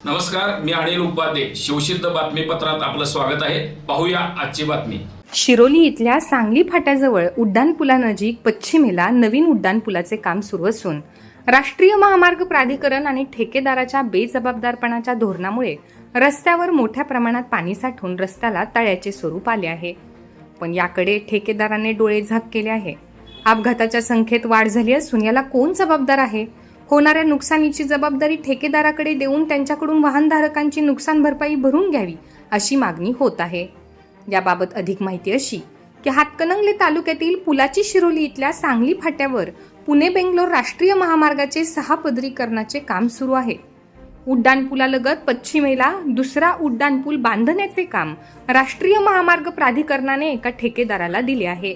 नमस्कार मी अनिल उपाध्ये. शिवसिद्ध बातमीपत्रात आपलं स्वागत आहे. पाहूया आजची बातमी. शिरोली इथल्या सांगली फाट्याजवळ उड्डाणपुलानजीक पश्चिमेला नवीन उड्डाणपुलाचे काम सुरू असून राष्ट्रीय महामार्ग प्राधिकरण आणि ठेकेदाराच्या बेजबाबदारपणाच्या धोरणामुळे रस्त्यावर मोठ्या प्रमाणात पाणी साठून रस्त्याला तळ्याचे स्वरूप आले आहे. पण याकडे ठेकेदाराने डोळे झाक केले आहे. अपघाताच्या संख्येत वाढ झाली असून याला कोण जबाबदार आहे? होणाऱ्या नुकसानीची जबाबदारी ठेकेदाराकडे देऊन त्यांच्याकडून वाहनधारकांची नुकसान भरपाई भरून घ्यावी अशी मागणी होत आहे. याबाबत अधिक माहिती अशी की हातकणंगले तालुक्यातील पुलाची शिरोली इथल्या सांगली फाट्यावर पुणे बेंगलोर राष्ट्रीय महामार्गाचे सहा पदरीकरणाचे काम सुरू आहे. उड्डाणपुलालगत पश्चिमेला दुसरा उड्डाणपूल बांधण्याचे काम राष्ट्रीय महामार्ग प्राधिकरणाने एका ठेकेदाराला दिले आहे.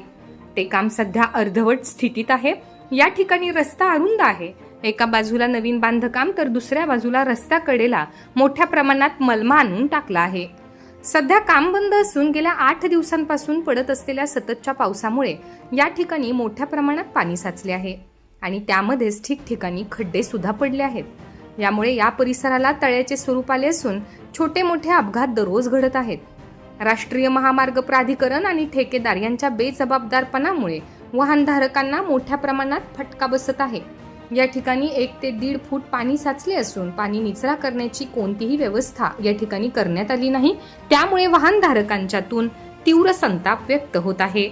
ते काम सध्या अर्धवट स्थितीत आहे. या ठिकाणी रस्ता अरुंद आहे. एका बाजूला नवीन बांधकाम तर दुसऱ्या बाजूला रस्त्याकडेला मोठ्या प्रमाणात मलमा आणून टाकला आहे. सध्या काम बंद असून गेल्या आठ दिवसांपासून पडत असलेल्या सततच्या पावसामुळे या ठिकाणी मोठ्या प्रमाणात पाणी साचले आहे आणि त्यामध्येच ठिकठिकाणी खड्डे सुद्धा पडले आहेत. यामुळे या परिसराला तळ्याचे स्वरूप आले असून छोटे मोठे अपघात दररोज घडत आहेत. राष्ट्रीय महामार्ग प्राधिकरण आणि ठेकेदार यांच्या बेजबाबदारपणामुळे वाहनधारकांना मोठ्या प्रमाणात फटका बसत आहे. या ठिकाणी एक ते दीड फूट पाणी साचले असून पाणी निचरा करण्याची कोणतीही व्यवस्था या ठिकाणी करण्यात आली नाही. त्यामुळे वाहनधारकांच्यातून तीव्र संताप व्यक्त होत आहे.